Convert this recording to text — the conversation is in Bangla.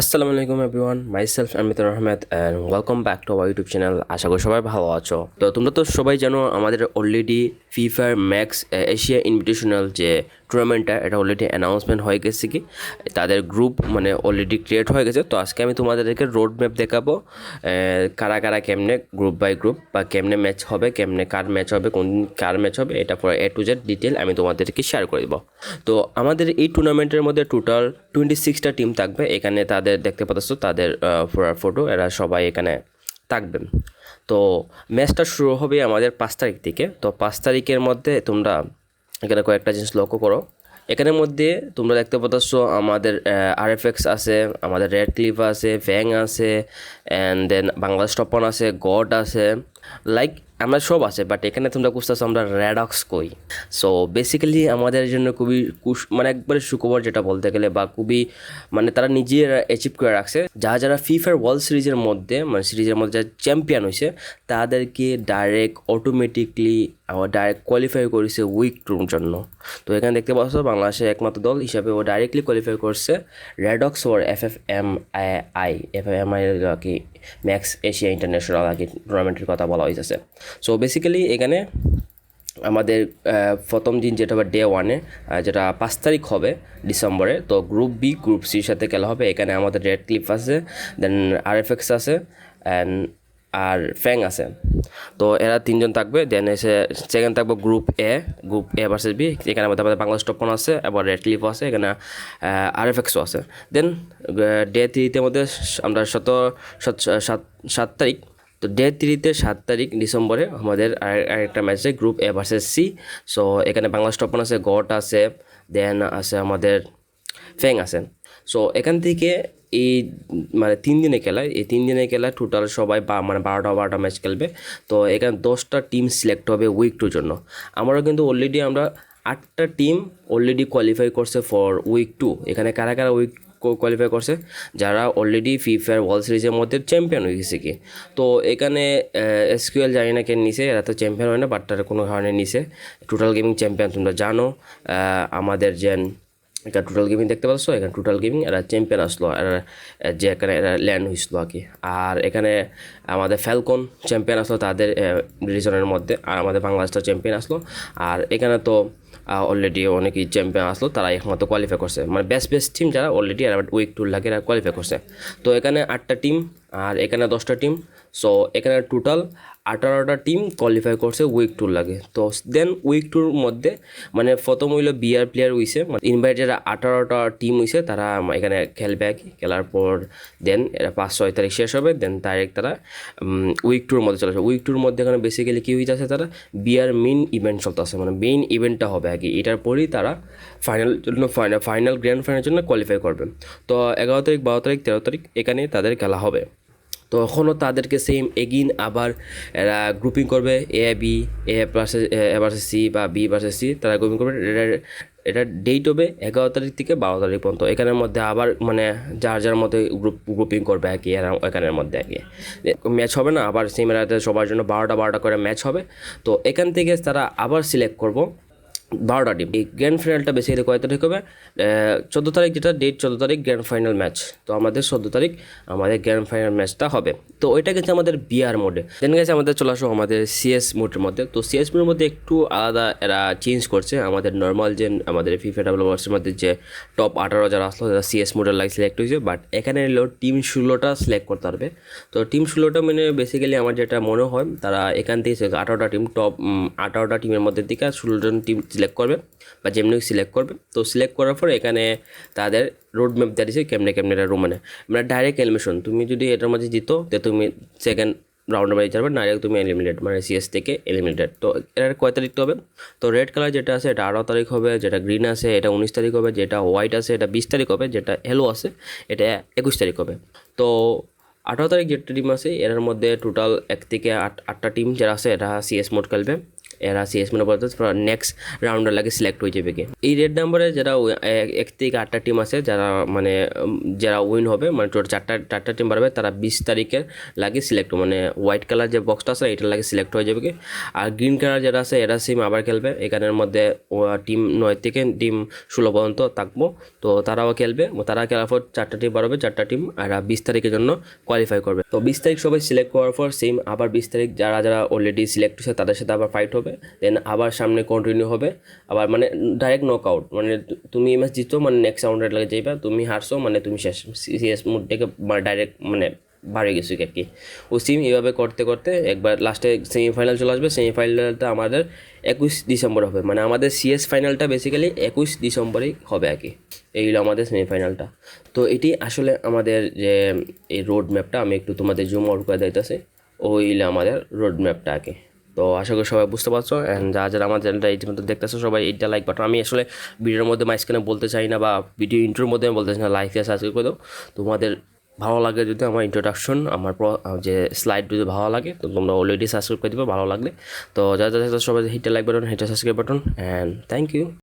আসসালামু আলাইকুম everyone myself Amitur Ahmed and welcome back to our YouTube channel আশা করি সবাই ভালো আছো। তো তোমরা তো সবাই জানো আমাদের অলরেডি ফিফার ম্যাক্স এশিয়া ইনভিটেশনাল যে টুর্নামেন্টটা এটা অলরেডি অ্যানাউন্সমেন্ট হয়ে গেছে কি? তাদের গ্রুপ মানে অলরেডি ক্রিয়েট হয়ে গেছে। তো আজকে আমি তোমাদেরকে রোড ম্যাপ দেখাবো কারা কারা কেমনে গ্রুপ বাই গ্রুপ বা কেমনে ম্যাচ হবে, কেমনে কার ম্যাচ হবে, কোন কার ম্যাচ হবে, এটা পুরো এ টু জেড ডিটেল আমি তোমাদেরকে শেয়ার করে দেবো। তো আমাদের এই টুর্নামেন্টের মধ্যে টোটাল টোয়েন্টি সিক্সটা টিম থাকবে। এখানে তাদের দেখতে পাচ্ছ, তাদের ফটো এরা সবাই এখানে থাকবেন তো ম্যাচটা শুরু হবে আমাদের পাঁচ তারিখ থেকে। তো পাঁচ তারিখের মধ্যে তোমরা এখানে কয়েকটা জিনিস লক্ষ্য করো। এখানের মধ্যে তোমরা দেখতে পাচ্ছ আমাদের আর এফ এক্স আছে, আমাদের রেড ক্লিফ আছে ফ্যাং আছে অ্যান্ড দেন বাংলাদেশ টপন আছে গড আছে। লাইক আমরা সব আছে বাট এখানে তোমরা খুঁজতেছো আমরা র্যাডক্স কই। সো বেসিক্যালি আমাদের জন্য খুবই কুশ- মানে একবারে সুখবর যেটা বলতে গেলে, বা খুবই মানে তারা নিজেরা অ্যাচিভ করে রাখছে। যারা যারা ফিফার ওয়ার্ল্ড সিরিজের মধ্যে মানে সিরিজের মধ্যে যারা চ্যাম্পিয়ন হয়েছে তাদেরকে ডাইরেক্ট অটোমেটিকলি ডাইরেক্ট কোয়ালিফাই করেছে উইক টুর জন্য। তো এখানে দেখতে পাচ্ছ, বাংলাদেশের একমাত্র দল হিসাবে ও ডাইরেক্টলি কোয়ালিফাই করছে Redox or F F M I F F M I কি ম্যাক্স এশিয়া ইন্টারন্যাশনাল আর কি টুর্নামেন্টের কথা বলা হয়েছে সো বেসিক্যালি এখানে আমাদের প্রথম দিন যেটা হবে ডে ওয়ানে যেটা পাঁচ তারিখ হবে ডিসেম্বরে, তো গ্রুপ বি গ্রুপ সির সাথে খেলা হবে। এখানে আমাদের রেড ক্লিপ আছে দেন আর এফ এক্স আছে অ্যান্ড আর ফ্যাং আছে। তো এরা তিনজন থাকবে দেন এসে সেকেন্ড থাকবে group A group A versus B এখানে আমাদের আমাদের বাংলাদেশ টপন আছে, আবার রেড ক্লিপ আছে, এখানে আর এফ এক্সও আছে। দেন ডে থ্রিতে মধ্যে আমরা শত সাত সাত তারিখ তো ডে থ্রিতে সাত তারিখ ডিসেম্বরে আমাদের আর- আরেকটা ম্যাচ আছে group A versus C so এখানে বাংলাদেশ টপন আছে, গট আছে, দেন আছে আমাদের ফ্যাং আছে। সো এখান থেকে এই মানে তিন দিনে খেলা, এই তিন দিনে খেলা টোটাল সবাই বা মানে বারোটা বারোটা ম্যাচ খেলবে। তো এখানে দশটা টিম সিলেক্ট হবে উইক টুর জন্য। আমরা কিন্তু অলরেডি আমরা আটটা টিম অলরেডি কোয়ালিফাই করছে ফর উইক টু এখানে কারা কারা উইক কোয়ালিফাই করছে, যারা অলরেডি ফিফার ওয়ার্ল্ড সিরিজের মধ্যে চ্যাম্পিয়ন হয়ে গেছে কি। তো এখানে এসকিউএল জানি না কেন নিছে, এরা তো চ্যাম্পিয়ন হয় না বাট তারা কোনো কারণে নিছে। টোটাল গেমিং চ্যাম্পিয়ন তোমরা জানো আমাদের যে এখানে টোটাল গেমিং দেখতে পাচ্ছ, এখানে টোটাল গেমিং এরা চ্যাম্পিয়ন আসলো, এরা, যে এখানে এরা ল্যান্ড হয়েছিল আর কি। আর এখানে আমাদের ফ্যালকন চ্যাম্পিয়ন আসলো, তাদের রিজনের মধ্যে, আর আমাদের বাংলাদেশটা চ্যাম্পিয়ন আসলো। আর এখানে তো অলরেডি অনেকেই চ্যাম্পিয়ন আসলো, তারা একমাত্র কোয়ালিফাই করছে। মানে বেস্ট বেস্ট টিম যারা অলরেডি এরা উইক টুর লাগে কোয়ালিফাই করছে। তো এখানে আটটা টিম আর এখানে দশটা টিম সো এখানে টোটাল আঠারোটা টিম কোয়ালিফাই করছে উইক টুর লাগে। তো দেন উইক টুর মধ্যে মানে প্রথম হইল বিআর প্লেয়ার হইছে মানে যারা আঠারোটা টিম হইছে, তারা এখানে খেলবে আর কি। খেলার পর দেন এরা পাঁচ, ছয় তারিখ শেষ হবে দেন ডাইরেক্ট তারা উইক টুর মধ্যে চলে আসবে। উইক টুর মধ্যে এখানে বেসিক্যালি কী হইতেছে তারা বিআর মেইন ইভেন্ট চলতেছে মানে মেইন ইভেন্টটা হবে আর কি। এটার পরেই তারা ফাইনাল জন্য ফাইনাল ফাইনাল গ্র্যান্ড ফাইনালের জন্য কোয়ালিফাই করবে। তো এগারো তারিখ, বারো তারিখ, তেরো তারিখ এখানে তাদের খেলা হবে। তো এখনও তাদেরকে সেম এগিন আবার, এরা গ্রুপিং করবে A B A versus A versus C বা বি ভার্সেস সি তারা গ্রুপিং করবে। এটা ডেট হবে এগারো তারিখ থেকে বারো তারিখ পর্যন্ত। এখানের মধ্যে আবার মানে যার যার মধ্যে গ্রুপ গ্রুপিং করবে আর কি, এরা এখানের মধ্যে আর কি। ম্যাচ হবে না, আবার সেম এরাতে সবার জন্য বারোটা বারোটা করে ম্যাচ হবে। তো এখান থেকে তারা আবার সিলেক্ট করব। বারোটা টিম এই গ্র্যান্ড ফাইনালটা বেসিক্যালি কয় তারিখ হবে? চোদ্দ তারিখ যেটা ডেট চোদ্দ তারিখ গ্র্যান্ড ফাইনাল ম্যাচ তো আমাদের চোদ্দ তারিখ আমাদের গ্র্যান্ড ফাইনাল ম্যাচটা হবে। তো ওইটা গেছে আমাদের বিআর মোডে দেন গেছে আমাদের চলে আসো আমাদের সিএস মোডের মধ্যে। তো সিএস মোডের মধ্যে একটু আলাদা এরা চেঞ্জ করছে। আমাদের নর্মাল যে, আমাদের ফিফা ডেভেলপার্সের মধ্যে যে টপ আঠারো যারা আসলো, তারা সিএস মোডের লাইক সিলেক্ট হয়েছে। বাট এখানে এলো টিম ষোলোটা সিলেক্ট করতে পারবে। তো টিম ষোলোটা মানে বেসিক্যালি আমার যেটা মনে হয়, তারা এখান থেকে আঠারোটা টিম টপ আঠারোটা টিমের মধ্যে থেকে ষোলো জন টিম সিলেক্ট করবে বা যেমনি সিলেক্ট করবে। তো সিলেক্ট করার পর এখানে তাদের রোড ম্যাপ দিয়ে দিয়েছে কেমনে কেমনে এটা রুমানে মানে। ডাইরেক্ট এলিমিনেশন তুমি যদি এটার মধ্যে জিতো, তো তুমি সেকেন্ড রাউন্ডে বাড়ি যাবে ডাইরেক্ট তুমি এলিমিনেট মানে সিএস থেকে এলিমিনেটেড তো এটার কয় তারিখ হবে? তো রেড কালার যেটা আছে, এটা আঠারো তারিখ হবে, যেটা গ্রিন আছে, এটা উনিশ তারিখ হবে, যেটা হোয়াইট আছে, এটা বিশ তারিখ হবে, যেটা হেলো আছে, এটা একুশ তারিখ হবে। তো আঠারো তারিখ যেটা টিম আছে এর মধ্যে টোটাল এক থেকে আট, আটটা টিম যারা আছে এটা সিএস মোড খেলবে। এরা সিএস মনে পড়তে নেক্সট রাউন্ডের লাগে সিলেক্ট হয়ে যাবে এই রেড নাম্বারে যারা এক- থেকে আটটা টিম আছে, যারা মানে যারা উইন হবে মানে টোটাল চারটা চারটা টিম পারবে তারা বিশ তারিখের লাগে সিলেক্ট মানে হোয়াইট কালার যে বক্সটা আছে, এটার লাগে সিলেক্ট হয়ে যাবে আর গ্রিন কালার যারা আছে, এরা সেম আবার খেলবে, এখানের মধ্যে টিম নয় থেকে টিম ষোলো পর্যন্ত থাকব, তো তারাও খেলবে তারা খেলার পর চারটা টিম পারবে চারটা টিম আর বিশ তারিখের জন্য কোয়ালিফাই করবে। তো বিশ তারিখ সবাই সিলেক্ট করার পর সেম আবার বিশ তারিখ যারা যারা অলরেডি সিলেক্ট হয়েছে, তাদের সাথে আবার ফাইট হবে। দেন আবার সামনে কন্টিনিউ হবে, আবার মানে ডাইরেক্ট নক আউট মানে তুমি তুমি ম্যাচ জিতো মানে নেক্সট রাউন্ডের লাগে যাইবা, তুমি হারছো মানে তুমি শেষ সিএস মুড থেকে ডাইরেক্ট মানে বাড়ে গেছো আর কি। ও সিম এইভাবে করতে করতে একবার লাস্টে সেমিফাইনাল চলে আসবে সেমিফাইনালটা আমাদের একুশ ডিসেম্বর হবে মানে আমাদের সিএস ফাইনালটা বেসিক্যালি একুশ ডিসেম্বরেই হবে আর কি, এই হলো আমাদের সেমিফাইনালটা তো এটি আসলে আমাদের যে এই রোড ম্যাপটা আমি একটু তোমাদের জুম আউট করে দিতেছি ওই হলো আমাদের রোড ম্যাপটা আর কি। তো আশা করি সবাই বুঝতে পারছ। অ্যান্ড যারা যারা আমার চ্যানেলটা এই মধ্যে দেখতেছো, সবাই এইটা লাইক বাটন আমি আসলে ভিডিওর মধ্যে মাঝখানে বলতে চাই না বা ভিডিও ইন্ট্রোর মধ্যে আমি বলতে চাই না লাইক দিয়ে সাবস্ক্রাইব করে দাও। তোমাদের ভালো লাগে যদি আমার ইন্ট্রোডাকশন আমার যে স্লাইড যদি ভালো লাগে, তো তোমরা অলরেডি সাবস্ক্রাইব করে দিবে, ভালো লাগলে। তো যারা যারা সবাই হিটটা লাইক বাটন হিটটা subscribe button and thank you